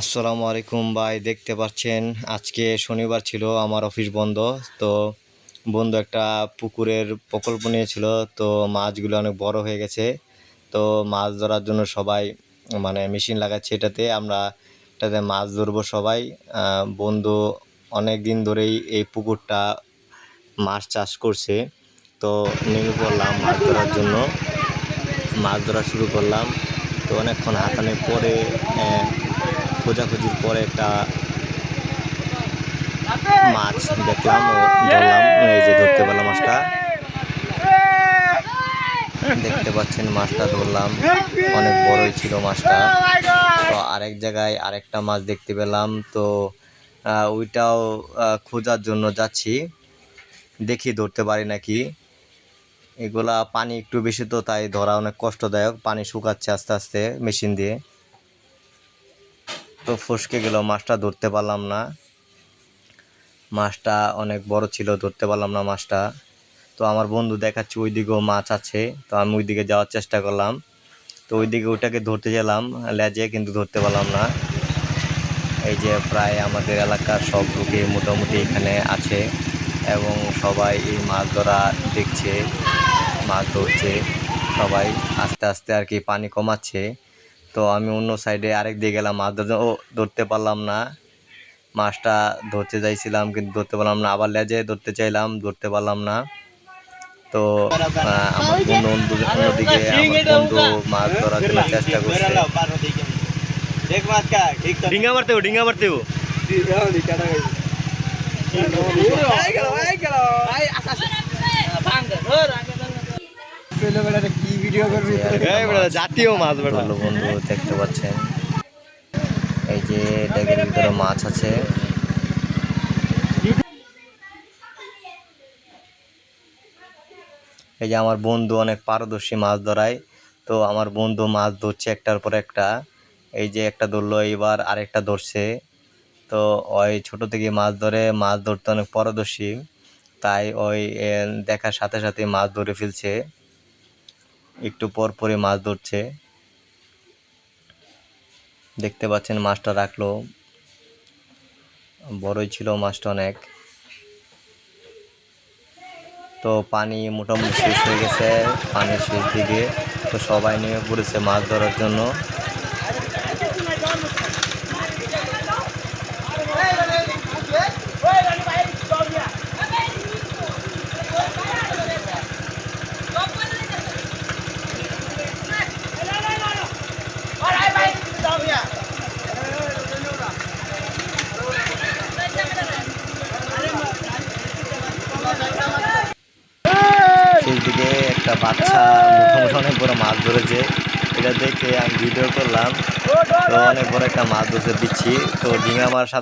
আসসালামু আলাইকুম ভাই, দেখতে পাচ্ছেন, আজকে শনিবার ছিল আমার অফিস বন্ধ, তো বন্ধু একটা পুকুরের প্রকল্প নিয়েছিল, তো মাছগুলো অনেক বড় হয়ে গেছে, তো মাছ ধরার জন্য সবাই মানে মেশিন লাগাচ্ছে এটাতে, আমরা এটাতে মাছ ধরবো সবাই বন্ধু অনেক দিন ধরেই এই পুকুরটা মাছ চাষ করছে, তো নেমে পড়লাম মাছ ধরার জন্য। মাছ ধরা শুরু করলাম। তো অনেকক্ষণ হাতানোর পরে খোঁজাখুঁজির পরে একটা মাছ দেখলাম ও ধরলাম, এই যে ধরতে পারলাম মাছটা। দেখতে পাচ্ছেন মাছটা ধরলাম, অনেক বড়ই ছিল মাছটা। তো আরেক জায়গায় আরেকটা মাছ দেখতে পেলাম, তো ওইটাও খোঁজার জন্য যাচ্ছি। দেখি ধরতে পারি নাকি। এগুলা পানি একটু বেশি তো, তাই ধরা অনেক কষ্টদায়ক। পানি শুকাচ্ছে আস্তে আস্তে মেশিন দিয়ে। তো ফসকে গেল, মাছটা ধরতে পারলাম না। মাছটা অনেক বড় ছিল, ধরতে পারলাম না মাছটা। তো আমার বন্ধু দেখাচ্ছে ওই দিকেও মাছ আছে। তো আমি ওই দিকে যাওয়ার চেষ্টা করলাম। তো ওই দিকে ওটাকে ধরতে গেলাম, লেজে, কিন্তু ধরতে পারলাম না। এই যে প্রায় আমাদের এলাকার সব লোকে মোটামুটি এখানে আছে এবং সবাই এই মাছ ধরা দেখছে। মাছ ধরছে সবাই আস্তে আস্তে আর কি পানি কমাচ্ছে তো আমি অন্য সাইডে আরেক দিয়ে গেলাম মাছ ধরতে ও ধরতে পারলাম না মাছটা ধরতে চাইছিলাম কিন্তু ধরতে পারলাম না আবার লেজে ধরতে চাইলাম ধরতে পারলাম না তো আমার বন্ধু অন্য- অন্যদিকে আমার বন্ধু মাছ ধরার জন্য চেষ্টা করছে ডিঙ্গা মারতে ডিঙ্গা মারতে জাতীয় মাছ ভালো বন্ধু দেখতে পাচ্ছেন? এই যে ড্যাগের ভিতরে মাছ আছে। এই যে আমার বন্ধু অনেক পারদর্শী মাছ ধরায়। তো আমার বন্ধু মাছ ধরছে একটার পর একটা। এই যে একটা ধরলো এইবার আরেকটা ধরছে। তো ওই ছোট থেকে মাছ ধরে মাছ ধরতে অনেক পারদর্শী। তাই ওই দেখার সাথে সাথে মাছ ধরে ফেলছে। একটু পর পরে মাছ ধরছে। দেখতে পাচ্ছেন মাছটা রাখল। বড়ই ছিল মাছটা অনেক। তো পানি মোটামুটি শেষ হয়ে গেছে, পানির শেষ দিকে। তো সবাই নেমে পড়েছে মাছ ধরার জন্য শেষ দিকে একটা বাচ্চা মুখোমুখি অনেক বড় মাছ ধরেছে। এটা দেখে আমি ভিডিও করলাম। তো অনেক বড় একটা মাছ ধরতে দিচ্ছি। তো ডিঙা মার সাথে